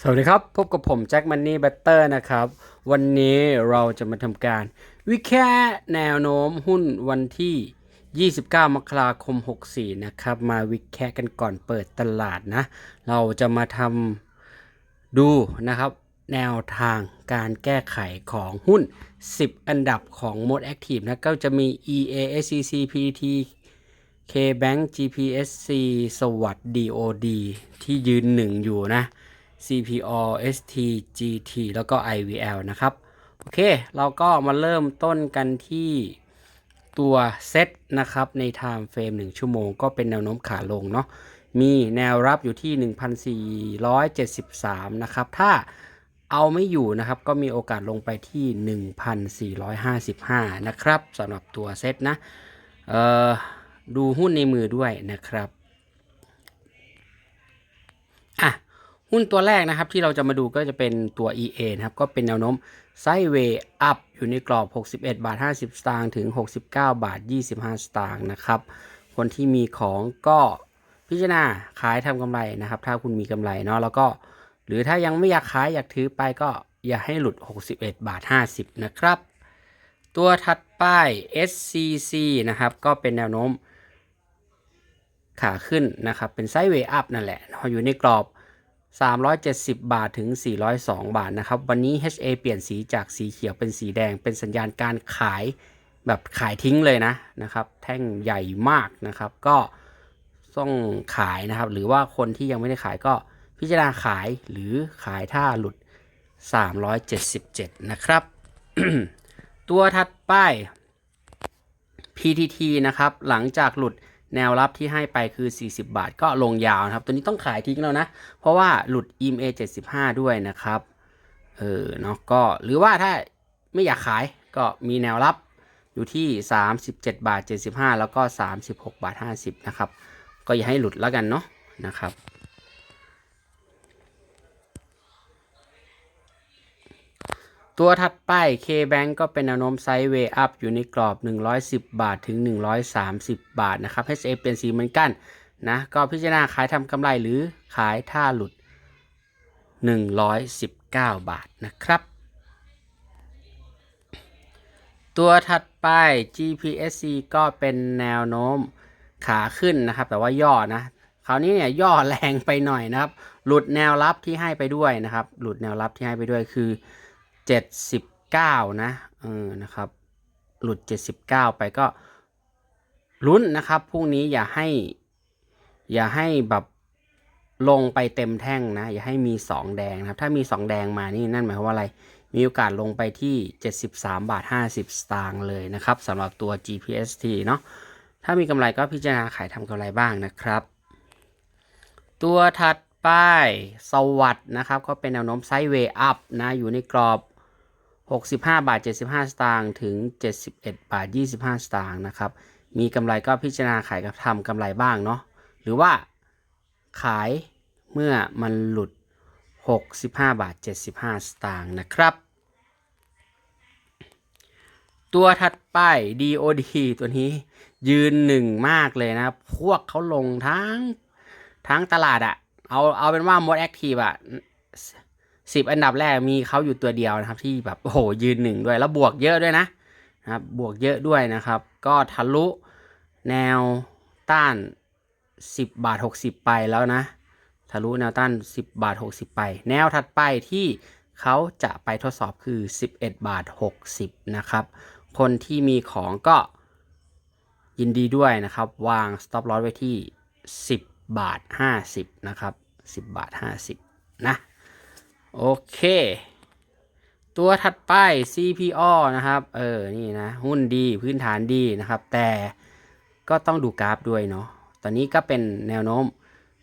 สวัสดีครับ พบกับผมแจ็คมันนี่แบตเตอร์นะครับ วันนี้เราจะมาทำการ วิแค่แนวโน้มหุ้นวันที่ 29 มกราคม 64 นะครับ มาวิแค่กันก่อนเปิดตลาดนะ เราจะมาทำดูนะครับ แนวทางการแก้ไขของหุ้น 10 อันดับของ Mode Active นะ ก็จะมี EA SCC PT KBank GPSC สวัสดี DOD ที่ยืนหนึ่งอยู่นะ CPO ST GT แล้วก็ IVL นะครับ โอเค เราก็มาเริ่มต้นกันที่ตัวเซตนะครับ ใน Time Frame 1 ชั่วโมง ก็เป็นแนวโน้มขาลงเนาะ มีแนวรับอยู่ที่ 1,473 นะครับ ถ้าเอาไม่อยู่นะครับ ก็มีโอกาสลงไปที่ 1,455 นะครับสำหรับตัวเซตนะ เอ่อ ดูหุ้นในมือด้วยนะครับ อะ หุ้นตัวแรกนะครับที่เราจะมาดูก็จะเป็นตัว EA นะครับก็เป็นแนวโน้มไซด์เวย์อัพอยู่ในกรอบ 61 บาท 50 สตางค์ถึง 69 บาท 25 สตางค์นะครับ คนที่มีของก็พิจารณาขายทำกำไรนะครับ ถ้าคุณมีกำไรเนาะแล้วก็ หรือถ้ายังไม่อยากขายอยากถือไปก็อย่าให้หลุด 61 บาท 50 นะครับ ตัวถัดไป SCC นะครับก็เป็นแนวโน้มขาขึ้นนะครับ เป็นไซด์เวย์อัพนั่นแหละอยู่ในกรอบ 370 บาทถึง 402 บาทนะครับ วันนี้ HA เปลี่ยนสีจากสีเขียวเป็นสีแดง เป็นสัญญาณการขายแบบขายทิ้งเลยนะนะครับ แท่งใหญ่มากนะครับ ก็ต้องขายนะครับ หรือว่าคนที่ยังไม่ได้ขายก็พิจารณาขายหรือขายถ้าหลุด 377 นะครับ ตัวถัดไป PTT นะครับ หลังจากหลุด แนวรับที่ให้ไปคือ 40 บาทก็ลงยาวนะครับ ตัวนี้ต้องขายทิ้งแล้วนะ เพราะว่าหลุด EMA 75 ด้วยนะครับ เออเนาะก็หรือว่าถ้าไม่อยากขายก็มีแนวรับอยู่ที่ 37 บาท 75 แล้วก็ 36 บาท 50 นะครับ ก็อย่าให้หลุดแล้วกันเนาะนะครับ ตัวถัดไป K-Bank ก็เป็นแนวโน้มไซด์เวย์อัพอยู่ในกรอบ 110 บาทถึง 130 บาทนะครับ HA เป็นสีเหมือนกันนะก็พิจารณาขายทำกำไรหรือขายถ้าหลุด 119 บาทนะครับ ตัวถัดไป GPSC ก็เป็นแนวโน้มขาขึ้นนะครับ แต่ว่าย่อนะคราวนี้เนี่ยย่อแรงไปหน่อยนะครับ หลุดแนวรับที่ให้ไปด้วยนะครับ หลุดแนวรับที่ให้ไปด้วยคือ 79นะเออนะครับ หลุด79ไปก็ลุ้นนะครับพรุ่งนี้อย่าให้ อย่าให้แบบลงไปเต็มแท่งนะ อย่าให้มี2แดงนะครับ ถ้ามี2แดงมานี่นั่นหมายความว่าอะไร มีโอกาสลงไปที่ 73 บาท 50 สตางค์เลยนะครับสำหรับตัว GPST เนาะถ้ามีกำไรก็พิจารณาขายทำกำไรบ้างนะครับ ตัวถัดไปสวัสดนะครับ ก็เป็นแนวโน้มไซด์เวย์อัพนะ อยู่ในกรอบ 65 บาท 75 สตางค์ถึง 71 บาท 25 สตางค์นะครับ มีกำไรก็พิจารณาขายกับทำกำไรบ้างเนาะ หรือว่าขายเมื่อมันหลุด 65 บาท 75 สตางค์นะครับ ตัวถัดไป DOD ตัวนี้ยืนหนึ่งมากเลยนะ พวกเขาลงทั้งทั้งตลาดอะเอาเอาเป็นว่า Mode Active อะ สิบอันดับแรกมีเขาอยู่ตัวเดียวนะครับ ที่แบบโอ้โหยืนหนึ่งด้วยแล้วบวกเยอะด้วยนะนะครับบวกเยอะด้วยนะครับ ก็ทะลุแนวต้าน 10 บาท 60 ไปแล้วนะ ทะลุแนวต้าน 10 บาท 60 ไป แนวถัดไปที่เขาจะไปทดสอบคือ 11 บาท 60 นะครับ คนที่มีของก็ยินดีด้วยนะครับ วาง stop loss ไว้ที่ 10 บาท 50 นะครับ 10 บาท 50 นะ โอเค ตัวถัดไป CPO นะครับ เออ นี่นะ หุ้นดีพื้นฐานดีนะครับ แต่ก็ต้องดูกราฟด้วยเนาะ ตอนนี้ก็เป็นแนวโน้ม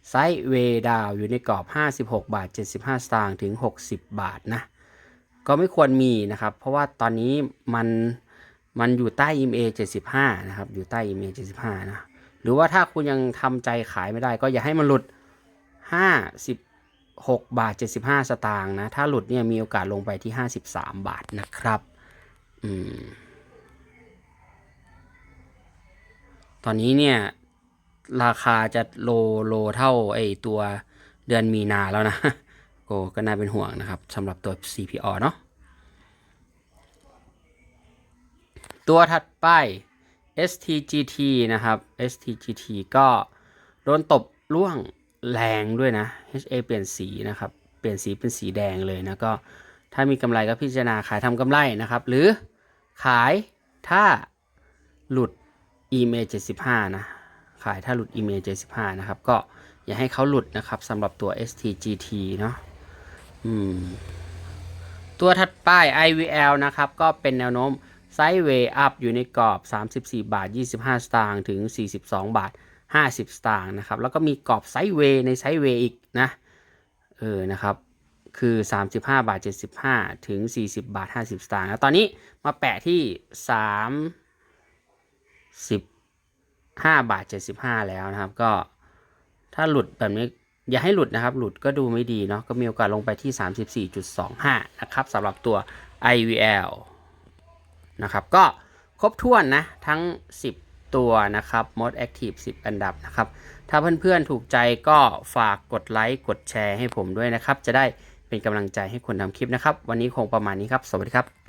ไซด์เวดาวอยู่ในกรอบ 56 บาท 75 สตางค์ถึง 60 บาทนะ ก็ไม่ควรมีนะครับ เพราะว่าตอนนี้มันมันอยู่ใต้ EMA 75 นะครับ อยู่ใต้ EMA 75 นะ หรือว่าถ้าคุณยังทำใจขายไม่ได้ก็อย่าให้มันหลุด 6 บาท 75 สตางค์นะ ถ้าหลุดเนี่ยมีโอกาสลงไปที่ 53 บาทนะครับ อืม ตอนนี้เนี่ย ราคาจะโลโลเท่าไอตัวเดือนมีนาแล้วนะก็ก็น่าเป็นห่วงนะครับสำหรับตัว CPO เนาะ ตัวถัดไป STGT นะครับ STGT ก็โดนตบล่วง แรงด้วยนะ HA เปลี่ยนสีนะครับ เปลี่ยนสีเป็นสีแดงเลยนะก็ถ้ามีกำไรก็พิจารณาขายทำกำไรนะครับ หรือขายถ้าหลุด EMA 75 นะ ขายถ้าหลุด EMA 75 นะครับ ก็อย่าให้เขาหลุดนะครับสำหรับตัว STGT เนาะอืม ตัวถัดไป IVL นะครับ ก็เป็นแนวโน้มไซด์เวย์อัพอยู่ในกรอบ 34 บาท 25 สตางค์ถึง 42 บาท 50 สตางค์นะครับ แล้วก็มีกรอบไซด์เวย์ในไซด์เวย์อีกนะ เออ นะครับ คือ 35 บาท 75 ถึง 40 บาท 50 สตางค์แล้วตอนนี้มาแปะที่ 35 บาท 75 แล้วนะครับ ก็ถ้าหลุดแบบนี้อย่าให้หลุดนะครับ หลุดก็ดูไม่ดีเนาะ ก็มีโอกาสลงไปที่ 34.25 นะครับสำหรับตัว IVL นะครับ ก็ครบถ้วนนะ ทั้ง 10 ตัวนะครับ Most Active 10 อันดับนะครับ ถ้าเพื่อนๆถูกใจก็ฝากกดไลค์กดแชร์ให้ผมด้วยนะครับ จะได้เป็นกำลังใจให้คนทำคลิปนะครับ วันนี้คงประมาณนี้ครับ สวัสดีครับ